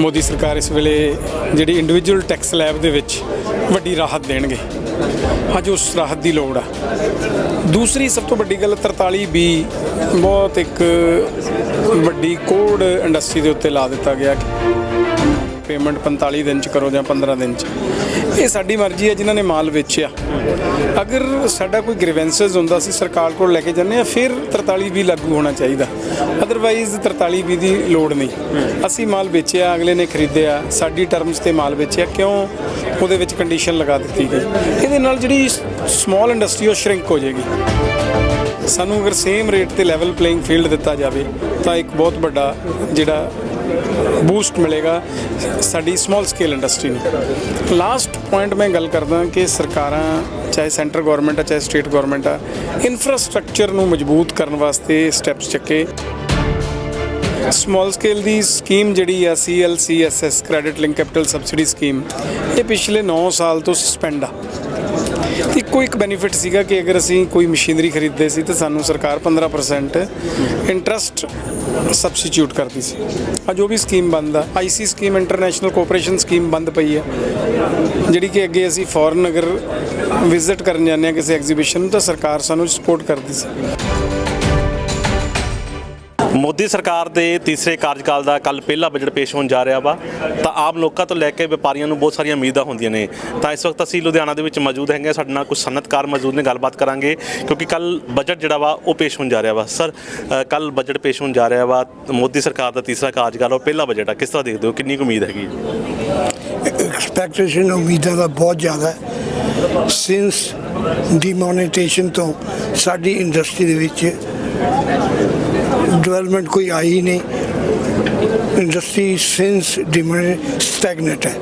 ਮੋਦੀ ਸਰਕਾਰ ਇਸ ਵੇਲੇ ਜਿਹੜੀ ਇੰਡੀਵਿਜੂਅਲ ਟੈਕਸ ਲੈਬ ਦੇ ਵਿੱਚ ਵੱਡੀ ਰਾਹਤ ਦੇਣਗੇ। ਅੱਜ ਉਸ ਰਾਹਤ ਦੀ ਲੋੜ ਆ। ਦੂਸਰੀ ਸਭ ਤੋਂ ਵੱਡੀ ਗੱਲ 43 ਬੀ ਬਹੁਤ ਇੱਕ ਵੱਡੀ ਕੋਡ ਇੰਡਸਟਰੀ ਦੇ ਉੱਤੇ ਲਾ ਦਿੱਤਾ ਗਿਆ। ਪੇਮੈਂਟ 45 ਦਿਨ ਚ ਕਰੋ ਜਾਂ 15 ਦਿਨ ਚ। ਇਹ ਸਾਡੀ ਮਰਜ਼ੀ ਹੈ, ਜਿਨ੍ਹਾਂ ਨੇ ਮਾਲ ਵੇਚਿਆ। ਅਗਰ ਸਾਡਾ ਕੋਈ ਗ੍ਰੀਵੈਂਸਸ ਹੁੰਦਾ ਸੀ, ਸਰਕਾਰ ਕੋਲ ਲੈ ਕੇ ਜਾਂਦੇ ਆ ਫਿਰ 43 ਵੀ ਲਾਗੂ ਹੋਣਾ ਚਾਹੀਦਾ। ਅਦਰਵਾਈਜ਼ 43 ਵੀ ਦੀ ਲੋੜ ਨਹੀਂ। ਅਸੀਂ ਮਾਲ ਵੇਚਿਆ, ਅਗਲੇ ਨੇ ਖਰੀਦਿਆ, ਸਾਡੀ ਟਰਮਸ ਤੇ ਮਾਲ ਵੇਚਿਆ, ਕਿਉਂ? ਉਹਦੇ ਵਿੱਚ ਕੰਡੀਸ਼ਨ ਲਗਾ ਦਿੱਤੀ ਗਈ। ਇਹਦੇ ਨਾਲ ਜਿਹੜੀ ਸਮਾਲ ਇੰਡਸਟਰੀ ਉਹ ਸ਼ਰਿੰਕ ਹੋ ਜਾਏਗੀ। ਸਾਨੂੰ ਅਗਰ ਸੇਮ ਰੇਟ ਤੇ ਲੈਵਲ ਪਲੇਇੰਗ ਫੀਲਡ ਦਿੱਤਾ ਜਾਵੇ, ਤਾਂ ਇੱਕ ਬਹੁਤ ਵੱਡਾ ਜਿਹੜਾ ਬੂਸਟ ਮਿਲੇਗਾ ਸਾਡੀ ਸਮਾਲ ਸਕੇਲ ਇੰਡਸਟਰੀ ਨੂੰ। ਲਾਸਟ ਪੁਆਇੰਟ ਮੈਂ ਗੱਲ ਕਰਦਾ ਕਿ ਸਰਕਾਰਾਂ, ਚਾਹੇ ਸੈਂਟਰ ਗਵਰਨਮੈਂਟ ਆ, ਚਾਹੇ ਸਟੇਟ ਗਵਰਨਮੈਂਟ ਆ ਇਨਫਰਾਸਟ੍ਰਕਚਰ ਨੂੰ ਮਜ਼ਬੂਤ ਕਰਨ ਵਾਸਤੇ ਸਟੈਪਸ ਚੱਕੇ। ਸਮਾਲ ਸਕੇਲ ਦੀ ਸਕੀਮ ਜਿਹੜੀ ਆ CLCSS credit link capital subsidy scheme ਇਹ ਪਿਛਲੇ 9 ਸਾਲ ਤੋਂ ਸਸਪੈਂਡ ਆ। ਇੱਕੋ ਇੱਕ ਬੈਨੀਫਿਟ ਸੀਗਾ ਕਿ ਅਗਰ ਅਸੀਂ ਕੋਈ ਮਸ਼ੀਨਰੀ ਖਰੀਦਦੇ ਸੀ ਤਾਂ ਸਾਨੂੰ ਸਰਕਾਰ 15% ਇੰਟਰਸਟ ਸਬਸਟੀਟਿਊਟ ਕਰਦੀ ਸੀ। ਆ ਜੋ ਵੀ ਸਕੀਮ ਬੰਦ ਆ IC scheme international cooperation scheme ਬੰਦ ਪਈ ਹੈ, ਜਿਹੜੀ ਕਿ ਅੱਗੇ ਅਸੀਂ ਫੋਰਨ ਅਗਰ ਵਿਜ਼ਿਟ ਕਰਨ ਜਾਂਦੇ ਆ ਕਿਸੇ ਐਗਜ਼ੀਬਿਸ਼ਨ ਨੂੰ ਤਾਂ ਸਰਕਾਰ ਸਾਨੂੰ ਸਪੋਰਟ ਕਰਦੀ ਸੀ। ਮੋਦੀ ਸਰਕਾਰ ਦੇ ਤੀਸਰੇ ਕਾਰਜਕਾਲ ਦਾ ਕੱਲ ਪਹਿਲਾ ਬਜਟ ਪੇਸ਼ ਹੋਣ ਜਾ ਰਿਹਾ ਵਾ, ਤਾਂ ਆਮ ਲੋਕਾਂ ਤੋਂ ਲੈ ਕੇ ਵਪਾਰੀਆਂ ਨੂੰ ਬਹੁਤ ਸਾਰੀਆਂ ਉਮੀਦਾਂ ਹੁੰਦੀਆਂ ਨੇ। ਤਾਂ ਇਸ ਵਕਤ ਅਸੀਂ ਲੁਧਿਆਣਾ ਦੇ ਵਿੱਚ ਮੌਜੂਦ ਹੈਗੇ ਸਾਡੇ ਨਾਲ ਕੁਝ ਸਨਅਤਕਾਰ ਮੌਜੂਦ ਨੇ, ਗੱਲਬਾਤ ਕਰਾਂਗੇ, ਕਿਉਂਕਿ ਕੱਲ ਬਜਟ ਜਿਹੜਾ ਵਾ, ਉਹ ਪੇਸ਼ ਹੋਣ ਜਾ ਰਿਹਾ ਵਾ। ਸਰ ਕੱਲ ਬਜਟ ਪੇਸ਼ ਹੋਣ ਜਾ ਰਿਹਾ ਵਾ, ਮੋਦੀ ਸਰਕਾਰ ਦਾ ਤੀਸਰਾ ਕਾਰਜਕਾਲ ਉਹ ਪਹਿਲਾ ਬਜਟ ਆ। ਕਿਸ ਤਰ੍ਹਾਂ ਦੇਖਦੇ ਹੋ? ਕਿੰਨੀ ਕੁ ਉਮੀਦ ਹੈਗੀ? ਐਕਸਪੈਕਟੇਸ਼ਨ ਉਮੀਦਾਂ ਦਾ ਬਹੁਤ ਜ਼ਿਆਦਾ ਹੈ। ਸਿੰਸ ਡਿਮੋਨੇਟੇਸ਼ਨ ਤੋਂ ਸਾਡੀ ਇੰਡਸਟਰੀ ਦੇ ਵਿੱਚ ਡਿਵੈਲਪਮੈਂਟ ਕੋਈ ਆਈ ਨਹੀਂ। ਇੰਡਸਟਰੀ ਸਿੰਸ ਡਿਮੋਨੇ ਸਟੈਗਨੈਂਟ ਹੈ।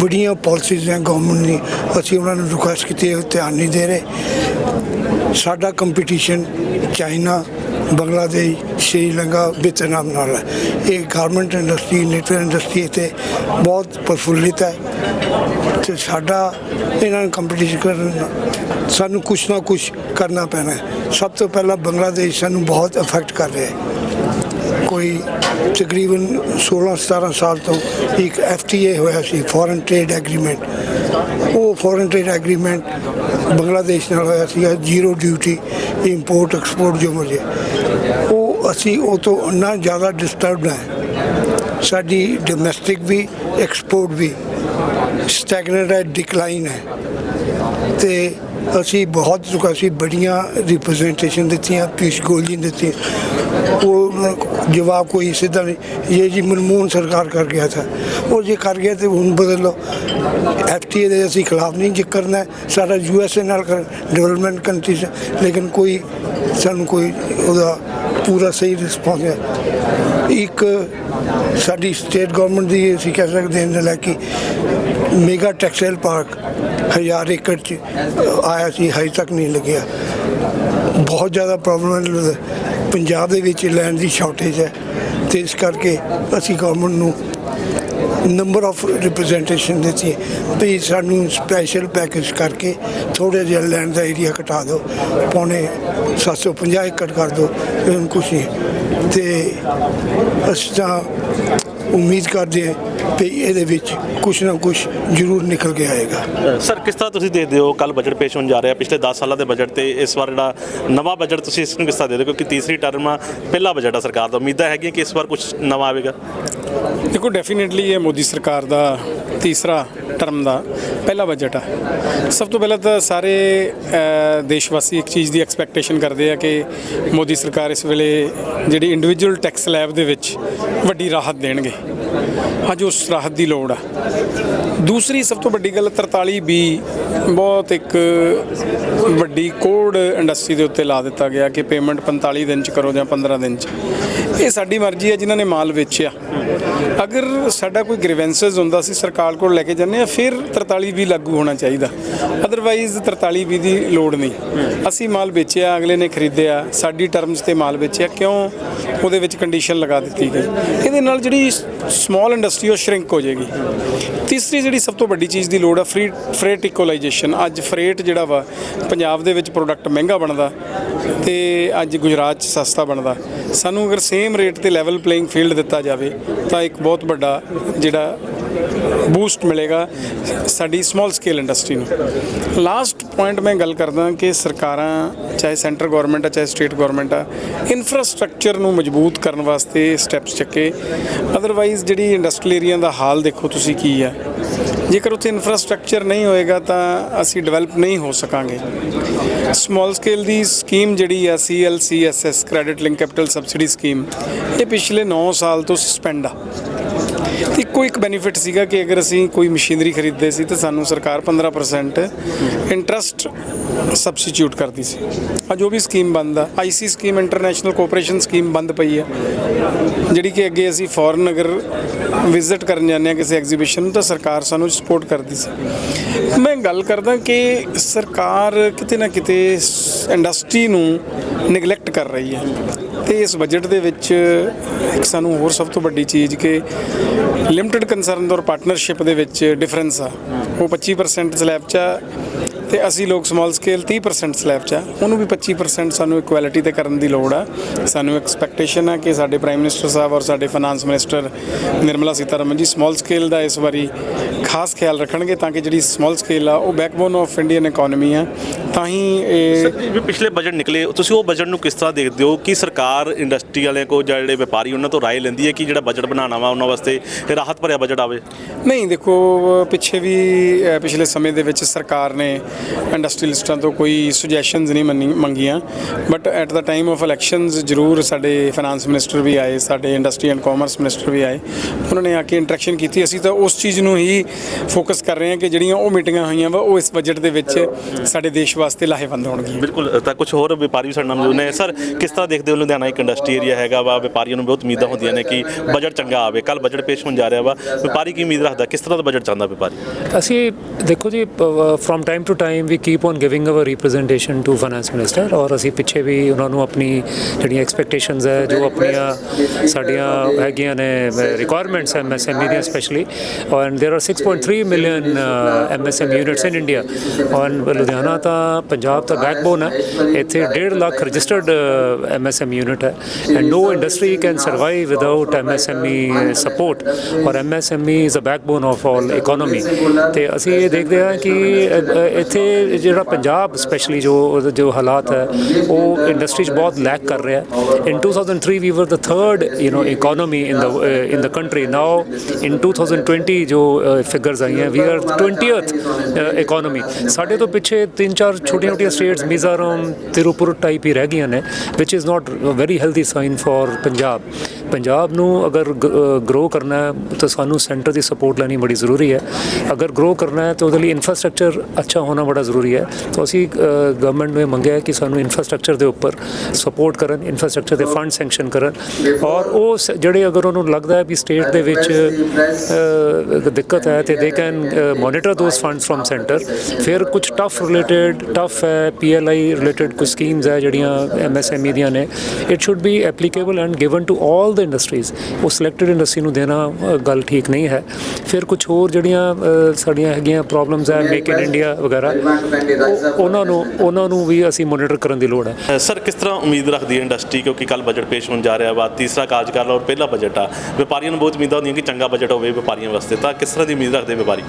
ਬੜੀਆਂ ਪਾਲਿਸੀਜ਼ ਹੈ ਗਵਰਨਮੈਂਟ ਦੀ ਅਸੀਂ ਉਹਨਾਂ ਨੂੰ ਰਿਕੁਐਸਟ ਕੀਤੀ ਹੈ ਧਿਆਨ ਨਹੀਂ ਦੇ ਰਹੇ। ਸਾਡਾ ਕੰਪੀਟੀਸ਼ਨ ਚਾਈਨਾ ਬੰਗਲਾਦੇਸ਼, ਸ਼੍ਰੀਲੰਕਾ ਨਾਮ ਨਾਲ ਹੈ। ਇਹ ਗਾਰਮੈਂਟ ਇੰਡਸਟਰੀ ਨੇਟਰ ਇੰਡਸਟਰੀ ਤੇ ਬਹੁਤ ਪ੍ਰਫੁੱਲਿਤ ਹੈ ਤੇ ਸਾਡਾ ਇਹਨਾਂ ਨੂੰ ਕੰਪੀਟੀਸ਼ਨ ਕਰਨ ਸਾਨੂੰ ਕੁਛ ਨਾ ਕੁਛ ਕਰਨਾ ਪੈਣਾ ਸਭ ਤੋਂ ਪਹਿਲਾਂ ਬੰਗਲਾਦੇਸ਼ ਸਾਨੂੰ ਬਹੁਤ ਅਫੈਕਟ ਕਰ ਰਿਹਾ ਹੈ। ਕੋਈ ਤਕਰੀਬਨ 16 17 ਸਾਲ ਤੋਂ ਇੱਕ ਐਫਟੀਏ ਹੋਇਆ ਸੀ ਫੋਰਨ ਟ੍ਰੇਡ ਐਗਰੀਮੈਂਟ ਉਹ ਫੋਰਨ ਟ੍ਰੇਡ ਐਗਰੀਮੈਂਟ ਬੰਗਲਾਦੇਸ਼ ਨਾਲ ਹੋਇਆ ਸੀ ਜ਼ੀਰੋ ਡਿਊਟੀ ਇੰਪੋਰਟ ਐਕਸਪੋਰਟ ਜੋ ਮਰਜ਼ੀ। ਉਹ ਅਸੀਂ ਉਹ ਤੋਂ ਇੰਨਾ ਜ਼ਿਆਦਾ ਡਿਸਟਰਬਡ ਹੈ। ਸਾਡੀ ਡੋਮੈਸਟਿਕ ਵੀ ਐਕਸਪੋਰਟ ਵੀ ਸਟੈਗਨੈਂਟ ਹੈ ਡਿਕਲਾਈਨ ਹੈ। ਤੇ ਅਸੀਂ ਬਹੁਤ ਅਸੀਂ ਬੜੀਆਂ ਰਿਪਰੈਜ਼ੈਂਟੇਸ਼ਨ ਦਿੱਤੀਆਂ ਪੀਸ਼ ਗੋਲ ਜੀ ਨੇ ਦਿੱਤੀ ਉਹ ਜਵਾਬ ਕੋਈ ਸਿੱਧਾ ਨਹੀਂ। ਇਹ ਜੀ ਮਨਮੋਹਨ ਸਰਕਾਰ ਕਰ ਗਿਆ ਥਾ। ਉਹ ਜੇ ਕਰ ਗਿਆ ਤੇ ਹੁਣ ਬਦਲ ਲਓ। ਐਫਟੀਏ ਦੇ ਅਸੀਂ ਖਿਲਾਫ ਨਹੀਂ ਜੇ ਕਰਨਾ ਹੈ, ਸਾਡਾ ਯੂਐਸਏ ਨਾਲ ਕਰ ਡਿਵੈਲਪਮੈਂਟ ਕੰਟਰੀਜ਼ ਲੇਕਿਨ ਕੋਈ ਸਾਨੂੰ ਕੋਈ ਉਹਦਾ ਪੂਰਾ ਸਹੀ ਰਿਸਪੌਂਸ ਹੈ ਇੱਕ ਸਾਡੀ ਸਟੇਟ ਗਵਰਨਮੈਂਟ ਦੀ ਅਸੀਂ ਕਹਿ ਸਕਦੇ ਹਾਂ ਲੈ ਕਿ ਮੇਗਾ ਟੈਕਸਟਾਈਲ ਪਾਰਕ ਹਜ਼ਾਰ ਏਕੜ ਚ ਆਇਆ ਸੀ, ਹਜੇ ਤੱਕ ਨਹੀਂ ਲੱਗਿਆ। ਬਹੁਤ ਜ਼ਿਆਦਾ ਪ੍ਰੋਬਲਮ ਹੈ ਪੰਜਾਬ ਦੇ ਵਿੱਚ ਲੈਂਡ ਦੀ ਸ਼ਾਰਟੇਜ ਹੈ ਤੇ ਇਸ ਕਰਕੇ ਅਸੀਂ ਗਵਰਨਮੈਂਟ ਨੂੰ ਨੰਬਰ ਆਫ ਰਿਪਰੈਜ਼ੈਂਟੇਸ਼ਨ ਦਿੱਤੀ ਹੈ। ਵੀ ਸਾਨੂੰ ਸਪੈਸ਼ਲ ਪੈਕੇਜ ਕਰਕੇ ਥੋੜਾ ਜਿਹਾ ਲੈਂਡ ਦਾ ਏਰੀਆ ਘਟਾ ਦਿਓ। ਪੌਣੇ 750 ਏਕੜ ਕਰ ਦਿਓ। ਇਹਨੂੰ ਕੁਛ ਨਹੀਂ। ਤੇ ਅਸੀਂ ਤਾਂ ਉਮੀਦ ਕਰਦੇ ਹਾਂ ਵੀ ਇਹਦੇ ਵਿੱਚ ਕੁਛ ਨਾ ਕੁਛ ਜ਼ਰੂਰ ਨਿਕਲ ਕੇ ਆਏਗਾ। ਸਰ ਕਿਸ ਤਰ੍ਹਾਂ ਤੁਸੀਂ ਦੇਖਦੇ ਹੋ ਕੱਲ ਬਜਟ ਪੇਸ਼ ਹੋਣ ਜਾ ਰਿਹਾ ਪਿਛਲੇ 10 ਸਾਲਾਂ ਦੇ ਬਜਟ ਤੇ ਇਸ ਵਾਰ ਜਿਹੜਾ ਨਵਾਂ ਬਜਟ ਤੁਸੀਂ ਇਸ ਨੂੰ ਕਿਸ ਤਰ੍ਹਾਂ ਦੇਖਦੇ ਹੋ? ਕਿਉਂਕਿ ਤੀਸਰੀ ਟਰਮ ਆ ਪਹਿਲਾ ਬਜਟ ਆ ਸਰਕਾਰ ਦਾ। ਉਮੀਦਾਂ ਹੈਗੀਆਂ ਕਿ ਇਸ ਵਾਰ ਕੁਝ ਨਵਾਂ ਆਵੇਗਾ? ਦੇਖੋ ਡੈਫੀਨਿਟਲੀ ਇਹ ਮੋਦੀ ਸਰਕਾਰ ਦਾ ਤੀਸਰਾ ਟਰਮ ਦਾ ਪਹਿਲਾ ਬਜਟ ਆ। ਸਭ ਤੋਂ ਪਹਿਲਾਂ ਤਾਂ ਸਾਰੇ ਦੇਸ਼ ਵਾਸੀ ਇੱਕ ਚੀਜ਼ ਦੀ ਐਕਸਪੈਕਟੇਸ਼ਨ ਕਰਦੇ ਆ ਕਿ ਮੋਦੀ ਸਰਕਾਰ ਇਸ ਵੇਲੇ ਜਿਹੜੀ ਇੰਡੀਵਿਜੂਅਲ ਟੈਕਸ ਲੈਬ ਦੇ ਵਿੱਚ ਵੱਡੀ ਰਾਹਤ ਦੇਣਗੇ। ਅੱਜ ਉਸ ਰਾਹਤ ਦੀ ਲੋੜ ਆ। ਦੂਸਰੀ ਸਭ ਤੋਂ ਵੱਡੀ ਗੱਲ 43 ਬੀ ਬਹੁਤ ਇੱਕ ਵੱਡੀ ਕੋਡ ਇੰਡਸਟਰੀ ਦੇ ਉੱਤੇ ਲਾ ਦਿੱਤਾ ਗਿਆ ਕਿ ਪੇਮੈਂਟ 45 ਦਿਨ ਚ ਕਰੋ ਜਾਂ 15 ਦਿਨ ਚ। ਇਹ ਸਾਡੀ ਮਰਜ਼ੀ ਹੈ, ਜਿਨ੍ਹਾਂ ਨੇ ਮਾਲ ਵੇਚਿਆ। ਅਗਰ ਸਾਡਾ ਕੋਈ ਗ੍ਰੀਵੈਂਸਸ ਹੁੰਦਾ ਸੀ, ਸਰਕਾਰ ਕੋਲ ਲੈ ਕੇ ਜਾਂਦੇ ਆ ਫਿਰ 43 ਵੀ ਲਾਗੂ ਹੋਣਾ ਚਾਹੀਦਾ। ਅਦਰਵਾਈਜ਼ 43 ਵੀ ਦੀ ਲੋੜ ਨਹੀਂ। ਅਸੀਂ ਮਾਲ ਵੇਚਿਆ, ਅਗਲੇ ਨੇ ਖਰੀਦਿਆ, ਸਾਡੀ ਟਰਮਸ ਤੇ ਮਾਲ ਵੇਚਿਆ, ਕਿਉਂ? ਉਹਦੇ ਵਿੱਚ ਕੰਡੀਸ਼ਨ ਲਗਾ ਦਿੱਤੀ ਗਈ। ਇਹਦੇ ਨਾਲ ਜਿਹੜੀ ਸਮਾਲ ਇੰਡਸਟਰੀ ਉਹ ਸ਼ਰਿੰਕ ਹੋ ਜਾਏਗੀ। ਤੀਸਰੀ ਜਿਹੜੀ ਸਭ ਤੋਂ ਵੱਡੀ ਚੀਜ਼ ਦੀ ਲੋੜ ਆ ਫ੍ਰੀ ਫਰੇਟ ਇਕੁਅਲਾਈਜੇਸ਼ਨ ਅੱਜ ਫਰੇਟ ਜਿਹੜਾ ਵਾ, ਪੰਜਾਬ ਦੇ ਵਿੱਚ ਪ੍ਰੋਡਕਟ ਮਹਿੰਗਾ ਬਣਦਾ ਤੇ ਅੱਜ ਗੁਜਰਾਤ 'ਚ ਸਸਤਾ ਬਣਦਾ। ਸਾਨੂੰ ਅਗਰ ਸੇਮ ਰੇਟ ਤੇ ਲੈਵਲ ਪਲੇਇੰਗ ਫੀਲਡ ਦਿੱਤਾ ਜਾਵੇ, ਤਾਂ ਇੱਕ ਬਹੁਤ ਵੱਡਾ ਜਿਹੜਾ ਬੂਸਟ ਮਿਲੇਗਾ ਸਾਡੀ ਸਮਾਲ ਸਕੇਲ ਇੰਡਸਟਰੀ ਨੂੰ। ਲਾਸਟ ਪੁਆਇੰਟ ਮੈਂ ਗੱਲ ਕਰਦਾ ਕਿ ਸਰਕਾਰਾਂ, ਚਾਹੇ ਸੈਂਟਰ ਗਵਰਨਮੈਂਟ ਆ, ਚਾਹੇ ਸਟੇਟ ਗਵਰਨਮੈਂਟ ਆ ਇਨਫਰਾਸਟ੍ਰਕਚਰ ਨੂੰ ਮਜ਼ਬੂਤ ਕਰਨ ਵਾਸਤੇ ਸਟੈਪਸ ਚੱਕੇ। ਅਦਰਵਾਈਜ਼ ਜਿਹੜੀ ਇੰਡਸਟਰੀਅਲ ਏਰੀਆ ਦਾ ਹਾਲ ਦੇਖੋ ਤੁਸੀਂ ਕੀ ਆ? ਜੇਕਰ ਉੱਥੇ ਇਨਫਰਾਸਟ੍ਰਕਚਰ ਨਹੀਂ ਹੋਏਗਾ ਤਾਂ ਅਸੀਂ ਡਿਵੈਲਪ ਨਹੀਂ ਹੋ ਸਕਾਂਗੇ। ਸਮਾਲ ਸਕੇਲ ਦੀ ਸਕੀਮ ਜਿਹੜੀ ਆ CLCSS credit link capital subsidy scheme ਇਹ ਪਿਛਲੇ 9 ਸਾਲ ਤੋਂ ਸਸਪੈਂਡ ਆ। ਤੇ ਇੱਕੋ ਇੱਕ ਬੈਨੀਫਿਟ ਸੀਗਾ ਕਿ ਅਗਰ ਅਸੀਂ ਕੋਈ ਮਸ਼ੀਨਰੀ ਖਰੀਦਦੇ ਸੀ ਤਾਂ ਸਾਨੂੰ ਸਰਕਾਰ 15% ਇੰਟਰਸਟ ਸਬਸਟੀਟਿਊਟ ਕਰਦੀ ਸੀ। ਆ ਜੋ ਵੀ ਸਕੀਮ ਬੰਦ ਆ IC scheme international cooperation scheme ਬੰਦ ਪਈ ਆ, ਜਿਹੜੀ ਕਿ ਅੱਗੇ ਅਸੀਂ ਫੋਰਨ ਅਗਰ ਵਿਜ਼ਿਟ ਕਰਨ ਜਾਂਦੇ ਆ ਕਿਸੇ ਐਗਜ਼ੀਬਿਸ਼ਨ ਨੂੰ ਤਾਂ ਸਰਕਾਰ ਸਾਨੂੰ ਸਪੋਰਟ ਕਰਦੀ ਸੀ। ਮੈਂ ਗੱਲ ਕਰਦਾ ਕਿ ਸਰਕਾਰ ਕਿਤੇ ਨਾ ਕਿਤੇ ਇੰਡਸਟਰੀ ਨੂੰ ਨਿਗਲੈਕਟ ਕਰ ਰਹੀ ਹੈ। ਤੇ ਇਸ ਬਜਟ ਦੇ ਵਿੱਚ ਇੱਕ ਸਾਨੂੰ ਹੋਰ ਸਭ ਤੋਂ ਵੱਡੀ ਚੀਜ਼ ਕਿ ਲਿਮਟਿਡ ਕੰਸਰਨ ਔਰ ਪਾਰਟਨਰਸ਼ਿਪ ਦੇ ਵਿੱਚ ਡਿਫਰੈਂਸ ਆ। ਉਹ 25% ਸਲੈਬ 'ਚ ਆ। ਤੇ ਅਸੀਂ ਲੋਕ ਸਮਾਲ ਸਕੇਲ 30% ਸਲੈਬ 'ਚ ਆ। ਉਹਨੂੰ ਵੀ 25% ਸਾਨੂੰ ਇਕੁਐਲਿਟੀ ਤੇ ਕਰਨ ਦੀ ਲੋੜ ਆ। ਸਾਨੂੰ ਐਕਸਪੈਕਟੇਸ਼ਨ ਆ ਕਿ ਸਾਡੇ ਪ੍ਰਾਈਮ ਮਿਨਿਸਟਰ ਸਾਹਿਬ ਔਰ ਸਾਡੇ ਫਾਈਨਾਂਸ ਮਿਨਿਸਟਰ ਨਿਰਮਲਾ ਸੀਤਾਰਮਨ ਜੀ ਸਮਾਲ ਸਕੇਲ ਦਾ ਇਸ ਵਾਰੀ ਖਾਸ ਖਿਆਲ ਰੱਖਣਗੇ ਤਾਂ ਕਿ ਜਿਹੜੀ ਸਮਾਲ ਸਕੇਲ ਆ ਉਹ ਬੈਕਬੋਨ ਆਫ ਇੰਡੀਅਨ ਇਕਨੋਮੀ ਆ। ਤਾਂ ਹੀ ਇਹ ਵੀ ਪਿਛਲੇ ਬਜਟ ਨਿਕਲੇ ਤੁਸੀਂ ਉਹ ਬਜਟ ਨੂੰ ਕਿਸ ਤਰ੍ਹਾਂ ਦੇਖਦੇ ਹੋ? ਕਿ ਸਰਕਾਰ ਇੰਡਸਟਰੀ ਵਾਲਿਆਂ ਕੋ ਜਾਂ ਜਿਹੜੇ ਵਪਾਰੀ ਉਹਨਾਂ ਤੋਂ ਰਾਏ ਲੈਂਦੀ ਹੈ ਕਿ ਜਿਹੜਾ ਬਜਟ ਬਣਾਉਣਾ ਵਾ ਉਹਨਾਂ ਵਾਸਤੇ ਰਾਹਤ ਭਰਿਆ ਬਜਟ ਆਵੇ? ਨਹੀਂ ਦੇਖੋ ਪਿੱਛੇ ਵੀ ਪਿਛਲੇ ਸਮੇਂ ਦੇ ਵਿੱਚ ਸਰਕਾਰ ਨੇ ਇੰਡਸਟਰੀਲਿਸਟਾਂ ਤੋਂ ਕੋਈ ਸੁਜੈਸ਼ਨਸ ਨਹੀਂ ਮੰਨੀ ਮੰਗੀਆਂ। But at the time of elections ਜ਼ਰੂਰ ਸਾਡੇ ਫਾਈਨਾਂਸ ਮਿਨਿਸਟਰ ਵੀ ਆਏ ਸਾਡੇ ਇੰਡਸਟਰੀ ਐਂਡ ਕਾਮਰਸ ਮਿਨਿਸਟਰ ਵੀ ਆਏ। ਉਹਨਾਂ ਨੇ ਆ ਕੇ ਇੰਟਰੈਕਸ਼ਨ ਕੀਤੀ। ਅਸੀਂ ਤਾਂ ਉਸ ਚੀਜ਼ ਨੂੰ ਹੀ ਫੋਕਸ ਕਰ ਰਹੇ ਹਾਂ ਕਿ ਜਿਹੜੀਆਂ ਉਹ ਮੀਟਿੰਗਾਂ ਹੋਈਆਂ ਵਾ ਉਹ ਇਸ ਬਜਟ ਦੇ ਵਿੱਚ ਸਾਡੇ ਦੇਸ਼ ਵਾਸਤੇ ਲਾਹੇਵੰਦ ਹੋਣਗੀਆਂ। ਬਿਲਕੁਲ ਤਾਂ ਕੁਝ ਹੋਰ ਵਪਾਰੀ ਵੀ ਸਾਡੇ ਨਾਲ ਮੌਜੂਦ ਨੇ। ਸਰ ਕਿਸ ਤਰ੍ਹਾਂ ਦੇਖਦੇ ਹੋ ਲੁਧਿਆਣਾ ਇੱਕ ਇੰਡਸਟਰੀ ਏਰੀਆ ਹੈਗਾ ਵਾ? ਵਪਾਰੀਆਂ ਨੂੰ ਬਹੁਤ ਉਮੀਦਾਂ ਹੁੰਦੀਆਂ ਨੇ ਕਿ ਬਜਟ ਚੰਗਾ ਆਵੇ। ਕੱਲ ਬਜਟ ਪੇਸ਼ ਹੋਣ ਜਾ ਰਿਹਾ ਵਾ। ਵਪਾਰੀ ਕੀ ਉਮੀਦ ਰੱਖਦਾ? ਕਿਸ ਤਰ੍ਹਾਂ ਦਾ ਬਜਟ ਚਾਹੁੰਦਾ ਵਪਾਰੀ? ਅਸੀਂ ਦੇਖੋ ਜੀ from time to time we keep on giving our representation to finance minister ਔਰ ਅਸੀਂ ਪਿੱਛੇ ਵੀ ਉਹਨਾਂ ਨੂੰ ਆਪਣੀ ਜਿਹੜੀਆਂ ਐਕਸਪੈਕਟੇਸ਼ਨਸ ਹੈ ਜੋ ਆਪਣੀਆਂ ਸਾਡੀਆਂ ਹੈਗੀਆਂ ਨੇ ਰਿਕੁਆਇਰਮੈਂਟਸ ਐਮਐਸਐਮਈ ਦੀਆਂ specially and there are 6.3 million MSM units in India ਔਰ ਲੁਧਿਆਣਾ ਤਾਂ ਪੰਜਾਬ ਦਾ ਬੈਕਬੋਨ ਹੈ ਇੱਥੇ 1.5 ਲੱਖ ਰਜਿਸਟਰਡ ਐਮਐਸਐਮ ਯੂਨਿਟ ਹੈ and no industry can survive without MSME support ਔਰ MSME is a backbone of all economy ਤੇ ਅਸੀਂ ਇਹ ਦੇਖਦੇ ਹਾਂ ਕਿ ਅ, ਅ, ਇੱਥੇ ਜਿਹੜਾ ਪੰਜਾਬ ਸਪੈਸ਼ਲੀ ਜੋ ਜੋ ਹਾਲਾਤ ਹੈ, ਉਹ ਇੰਡਸਟਰੀ 'ਚ ਬਹੁਤ ਲੈਕ ਕਰ ਰਿਹਾ in 2003 we were the third you know economy in the in the country now in 2020 ਜੋ uh, ਫਿਗਰਸ ਆਈਆਂ ਵੀ ਆਰ 20th ਇਕਨੋਮੀ ਸਾਡੇ ਤੋਂ ਪਿੱਛੇ ਤਿੰਨ ਚਾਰ ਛੋਟੀਆਂ-ਛੋਟੀਆਂ ਸਟੇਟਸ ਮਿਜ਼ੋਰਮ, ਤਿਰੂਪੁਰ ਟਾਈਪ ਹੀ ਰਹਿ ਗਈਆਂ ਨੇ ਵਿਚ is not very healthy sign for Punjab. Punjab ਨੂੰ ਅਗਰ ਗਰੋ ਕਰਨਾ ਹੈ, ਤਾਂ ਸਾਨੂੰ ਸੈਂਟਰ ਦੀ ਸਪੋਰਟ ਲੈਣੀ ਬੜੀ ਜ਼ਰੂਰੀ ਹੈ। ਅਗਰ ਗਰੋ ਕਰਨਾ ਹੈ, ਤਾਂ ਉਹਦੇ ਲਈ ਇਨਫਰਾਸਟ੍ਰਕਚਰ ਅੱਛਾ ਹੋਣਾ ਬੜਾ ਜ਼ਰੂਰੀ ਹੈ। ਤਾਂ ਅਸੀਂ ਗਵਰਨਮੈਂਟ ਨੂੰ ਇਹ ਮੰਗਿਆ ਕਿ ਸਾਨੂੰ ਇਨਫਰਾਸਟ੍ਰਕਚਰ ਦੇ ਉੱਪਰ ਸਪੋਰਟ ਕਰਨ ਇਨਫਰਾਸਟ੍ਰਕਚਰ ਦੇ ਫੰਡ ਸੈਂਕਸ਼ਨ ਕਰਨ। ਔਰ ਉਹ ਜਿਹੜੇ ਅਗਰ ਉਹਨੂੰ ਲੱਗਦਾ ਹੈ ਵੀ ਸਟੇਟ ਦੇ ਵਿੱਚ ਦਿੱਕਤ ਹੈ ਤੇ they can monitor those funds from centre ਫਿਰ ਕੁਝ ਟਫ ਰਿਲੇਟਡ ਟਫ ਹੈ ਪੀਐਲਆਈ ਰਿਲੇਟਡ ਕੁਝ ਸਕੀਮਸ ਹੈ ਜਿਹੜੀਆਂ ਐਮਐਸਐਮਈ ਦੀਆਂ ਨੇ। It should be applicable and given to all the industries ਉਹ ਸਿਲੈਕਟਡ ਇੰਡਸਟਰੀ ਨੂੰ ਦੇਣਾ ਗੱਲ ਠੀਕ ਨਹੀਂ ਹੈ। ਫਿਰ ਕੁਝ ਹੋਰ ਜਿਹੜੀਆਂ ਸਾਡੀਆਂ ਹੈਗੀਆਂ ਪ੍ਰੋਬਲਮਸ ਹੈ ਮੇਕ ਇਨ ਇੰਡੀਆ ਵਗੈਰਾ। ਉਹਨਾਂ ਨੂੰ ਉਹਨਾਂ ਨੂੰ ਵੀ ਅਸੀਂ ਮੋਨੀਟਰ ਕਰਨ ਦੀ ਲੋੜ ਹੈ। ਸਰ, ਕਿਸ ਤਰ੍ਹਾਂ ਉਮੀਦ ਰੱਖਦੀ ਹੈ ਇੰਡਸਟਰੀ ਕਿਉਂਕਿ ਕੱਲ ਬਜਟ ਪੇਸ਼ ਹੋਣ ਜਾ ਰਿਹਾ ਵਾ, ਤੀਸਰਾ ਕਾਰਜਕਾਲ ਔਰ ਪਹਿਲਾ ਬਜਟ ਆ। ਵਪਾਰੀਆਂ ਨੂੰ ਬਹੁਤ ਉਮੀਦਾਂ ਹੁੰਦੀਆਂ ਕਿ ਚੰਗਾ ਬਜਟ ਹੋਵੇ ਵਪਾਰੀਆਂ ਵਾਸਤੇ। ਤਾਂ ਕਿਸ ਤਰ੍ਹਾਂ ਦੀ ਉਮੀਦ ਰੱਖਦੇ ਵਪਾਰੀ?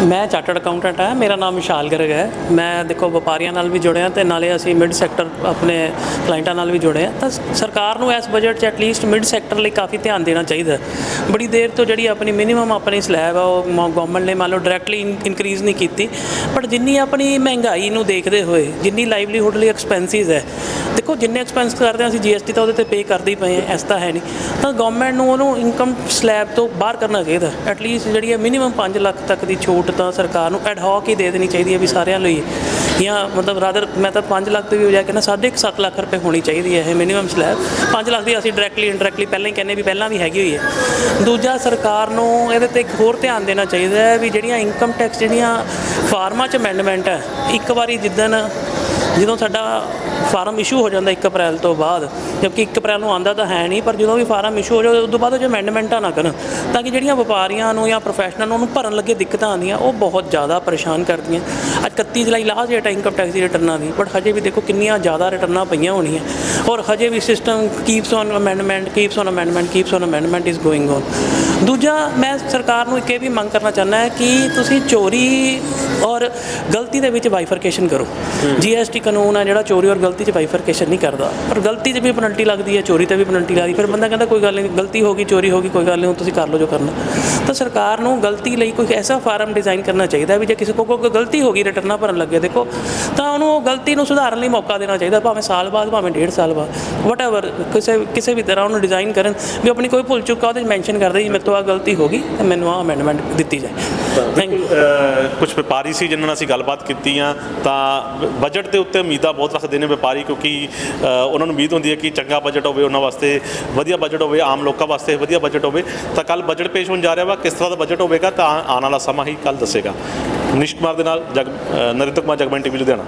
ਮੈਂ ਚਾਰਟਰਡ ਅਕਾਊਂਟੈਂਟ ਹਾਂ, ਮੇਰਾ ਨਾਮ ਵਿਸ਼ਾਲ ਗਰਗ ਹੈ। ਮੈਂ ਦੇਖੋ ਵਪਾਰੀਆਂ ਨਾਲ ਵੀ ਜੁੜਿਆ ਤੇ ਨਾਲੇ ਅਸੀਂ ਮਿਡ ਸੈਕਟਰ ਆਪਣੇ ਕਲਾਇੰਟਾਂ ਨਾਲ ਵੀ ਜੁੜੇ ਹਾਂ। ਤਾਂ ਸਰਕਾਰ ਨੂੰ ਇਸ ਬਜਟ 'ਚ ਐਟਲੀਸਟ ਮਿਡ ਸੈਕਟਰ ਲਈ ਕਾਫੀ ਧਿਆਨ ਦੇਣਾ ਚਾਹੀਦਾ ਬੜੀ ਦੇਰ ਤੋਂ ਜਿਹੜੀ ਆਪਣੀ ਮਿਨੀਮਮ ਆਪਣੀ ਸਲੈਬ ਆ, ਉਹ ਗਵਰਨਮੈਂਟ ਨੇ ਮੰਨ ਲਓ ਡਾਇਰੈਕਟਲੀ ਇਨਕਰੀਜ਼ ਨਹੀਂ ਕੀਤੀ। ਬਟ ਜਿੰਨੀ ਆਪਣੀ ਮਹਿੰਗਾਈ ਨੂੰ ਦੇਖਦੇ ਹੋਏ, ਜਿੰਨੀ ਲਾਈਵਲੀਹੁੱਡ ਲਈ ਐਕਸਪੈਂਸਿਸ ਹੈ, ਦੇਖੋ ਜਿੰਨੇ ਐਕਸਪੈਂਸ ਕਰਦੇ ਹਾਂ ਅਸੀਂ ਜੀਐਸਟੀ ਤਾਂ ਉਹਦੇ ਤੇ ਪੇ ਕਰਦੇ ਹੀ ਪਏ ਹਾਂ ਐਸ ਤਾਂ ਹੈ ਨਹੀਂ। ਤਾਂ ਗਵਰਨਮੈਂਟ ਨੂੰ ਉਹਨੂੰ ਇਨਕਮ ਸਲੈਬ ਤੋਂ ਬਾਹਰ ਕਰਨਾ ਚਾਹੀਦਾ ਐਟਲੀਸਟ ਜਿਹੜੀ ਹੈ ਮਿਨੀਮਮ 5 ਲੱਖ ਤੱਕ ਦੀ ਛੂਟ ਤਾਂ ਸਰਕਾਰ ਨੂੰ ਐਡ ਹੌਕ ਹੀ ਦੇ ਦੇਣੀ ਚਾਹੀਦੀ ਹੈ ਵੀ ਸਾਰਿਆਂ ਲਈ। ਜਾਂ ਮਤਲਬ ਰਾਦਰ ਮੈਂ ਤਾਂ 5 ਲੱਖ ਤੋਂ ਵੀ ਬਜਾਏ ਕਹਿੰਦਾ ਸਾਢੇ ਕੁ ਸੱਤ ਲੱਖ ਰੁਪਏ ਹੋਣੀ ਚਾਹੀਦੀ ਹੈ, ਇਹ ਮਿਨੀਮਮ ਸਲੈਬ 5 ਲੱਖ ਦੀ ਅਸੀਂ ਡਾਇਰੈਕਟਲੀ ਇਨਡਾਇਰੈਕਟਲੀ ਪਹਿਲਾਂ ਹੀ ਕਹਿੰਦੇ ਵੀ ਪਹਿਲਾਂ ਵੀ ਹੈਗੀ ਹੋਈ ਹੈ। ਦੂਜਾ ਸਰਕਾਰ ਨੂੰ ਇਹਦੇ ਤੇ ਇੱਕ ਹੋਰ ਧਿਆਨ ਦੇਣਾ ਚਾਹੀਦਾ ਹੈ ਵੀ ਜਿਹੜੀਆਂ ਇਨਕਮ ਟੈਕਸ ਜਿਹੜੀਆਂ ਫਾਰਮਾਂ 'ਚ ਅਮੈਂਡਮੈਂਟ ਹੈ, ਇੱਕ ਵਾਰੀ ਜਿੱਦਣ ਜਦੋਂ ਸਾਡਾ ਫਾਰਮ ਇਸ਼ੂ ਹੋ ਜਾਂਦਾ 1 ਅਪ੍ਰੈਲ ਤੋਂ ਬਾਅਦ। ਜਦਕਿ 1 ਅਪ੍ਰੈਲ ਨੂੰ ਆਂਦਾ ਤਾਂ ਹੈ ਨਹੀਂ, ਪਰ ਜਦੋਂ ਵੀ ਫਾਰਮ ਇਸ਼ੂ ਹੋ ਜਾਵੇ ਉਸ ਤੋਂ ਬਾਅਦ ਉਹ ਅਮੈਂਡਮੈਂਟਾਂ ਨਾ ਕਰਨ, ਤਾਂ ਕਿ ਜਿਹੜੀਆਂ ਵਪਾਰੀਆਂ ਨੂੰ ਜਾਂ ਪ੍ਰੋਫੈਸ਼ਨਲ ਨੂੰ ਉਹਨੂੰ ਭਰਨ ਲੱਗੇ ਦਿੱਕਤਾਂ ਆਉਂਦੀਆਂ, ਉਹ ਬਹੁਤ ਜ਼ਿਆਦਾ ਪਰੇਸ਼ਾਨ ਕਰਦੀਆਂ। ਅੱਜ 31 ਜੁਲਾਈ ਲਾਸਟ ਡੇਟ ਹੈ ਇਨਕਮ ਟੈਕਸ ਦੀ ਰਿਟਰਨਾਂ ਦੀ ਬਟ ਹਜੇ ਵੀ ਦੇਖੋ ਕਿੰਨੀਆਂ ਜ਼ਿਆਦਾ ਰਿਟਰਨਾਂ ਪਈਆਂ ਹੋਣੀਆਂ। ਔਰ ਹਜੇ ਵੀ system keeps on amendment keeps on amendment keeps on amendment is going on ਦੂਜਾ ਮੈਂ ਸਰਕਾਰ ਨੂੰ ਇੱਕ ਇਹ ਵੀ ਮੰਗ ਕਰਨਾ ਚਾਹੁੰਦਾ ਹੈ ਕਿ ਤੁਸੀਂ ਚੋਰੀ ਔਰ ਗਲਤੀ ਦੇ ਵਿੱਚ ਬਾਈਫਰਕੇਸ਼ਨ ਕਰੋ। ਜੀਐਸਟੀ ਕਾਨੂੰਨ ਹੈ ਜਿਹੜਾ ਚੋਰੀ ਔਰ ਗਲਤੀ 'ਚ ਬਾਈਫਰਕੇਸ਼ਨ ਨਹੀਂ ਕਰਦਾ। ਪਰ ਗਲਤੀ 'ਚ ਵੀ ਪੈਨਲਟੀ ਲੱਗਦੀ ਹੈ ਚੋਰੀ ਤੇ ਵੀ ਪੈਨਲਟੀ ਲੱਗਦੀ। ਫਿਰ ਬੰਦਾ ਕਹਿੰਦਾ ਕੋਈ ਗੱਲ ਨਹੀਂ ਗਲਤੀ ਹੋ ਗਈ ਚੋਰੀ ਹੋ ਗਈ ਕੋਈ ਗੱਲ ਨਹੀਂ ਤੁਸੀਂ ਕਰ ਲਓ ਜੋ ਕਰਨਾ। ਤਾਂ ਸਰਕਾਰ ਨੂੰ ਗਲਤੀ ਲਈ ਕੋਈ ਐਸਾ ਫਾਰਮ ਡਿਜ਼ਾਈਨ ਕਰਨਾ ਚਾਹੀਦਾ ਵੀ ਜੇ ਕਿਸੇ ਕੋਲ ਕੋਈ ਗਲਤੀ ਹੋ ਗਈ ਰਿਟਰਨਾਂ ਭਰਨ ਲੱਗੇ ਦੇਖੋ ਤਾਂ ਉਹਨੂੰ ਉਹ ਗਲਤੀ ਨੂੰ ਸੁਧਾਰਨ ਲਈ ਮੌਕਾ ਦੇਣਾ ਚਾਹੀਦਾ ਭਾਵੇਂ ਸਾਲ ਬਾਅਦ ਭਾਵੇਂ ਡੇਢ ਸਾਲ ਬਾਅਦ। ਵਟਐਵਰ ਕਿਸੇ ਕਿਸੇ ਵੀ ਤਰ੍ਹਾਂ ਉਹਨੂੰ ਡਿਜ਼ਾਈਨ ਕਰਨ ਵੀ ਆਪਣੀ ਕੋਈ ਭੁੱਲ ਚੁੱਕਾ ਉਹਦੇ ਮੈਂਸ਼ਨ ਕਰਦੇ ਜੀ ਮੇਰੇ ਤੋਂ ਆ ਗਲਤੀ ਹੋ ਗਈ ਤੇ ਮੈਨੂੰ ਆ ਅਮੈਂਡਮੈਂਟ ਦਿੱਤੀ ਜਾਏ। ਥੈਂਕ ਯੂ ਕੁਝ ਵਪਾਰੀ ਸੀ ਜਿਨ੍ਹਾਂ ਨਾਲ ਅਸੀਂ ਗੱਲਬਾਤ ਕੀਤੀ ਆ ਤਾਂ ਬਜਟ ਦੇ ਉੱਤੇ ਉਮੀਦਾਂ ਬਹੁਤ ਰੱਖਦੇ ਨੇ ਵਪਾਰੀ ਕਿਉਂਕਿ ਉਹਨਾਂ ਨੂੰ ਉਮੀਦ ਹੁੰਦੀ ਹੈ ਕਿ ਚੰਗਾ ਬਜਟ ਹੋਵੇ ਉਹਨਾਂ ਵਾਸਤੇ ਵਧੀਆ ਬਜਟ ਹੋਵੇ ਆਮ ਲੋਕਾਂ ਵਾਸਤੇ ਵਧੀਆ ਬਜਟ ਹੋਵੇ। ਤਾਂ ਕੱਲ ਬਜਟ ਪੇਸ਼ ਹੋਣ ਜਾ ਰਿਹਾ ਵਾ ਕਿਸ ਤਰ੍ਹਾਂ ਦਾ ਬਜਟ ਹੋਵੇਗਾ ਤਾਂ ਆਉਣ ਵਾਲਾ ਸਮਾਂ ਹੀ ਕੱਲ ਦੱਸੇਗਾ। ਨਿਸ਼ ਕੁਮਾਰ ਦੇ ਨਾਲ ਜਗ ਨਰਿੰਦਰ ਕੁਮਾਰ ਜਗਮਨ ਟੀਵੀ ਲੁਧਿਆਣਾ।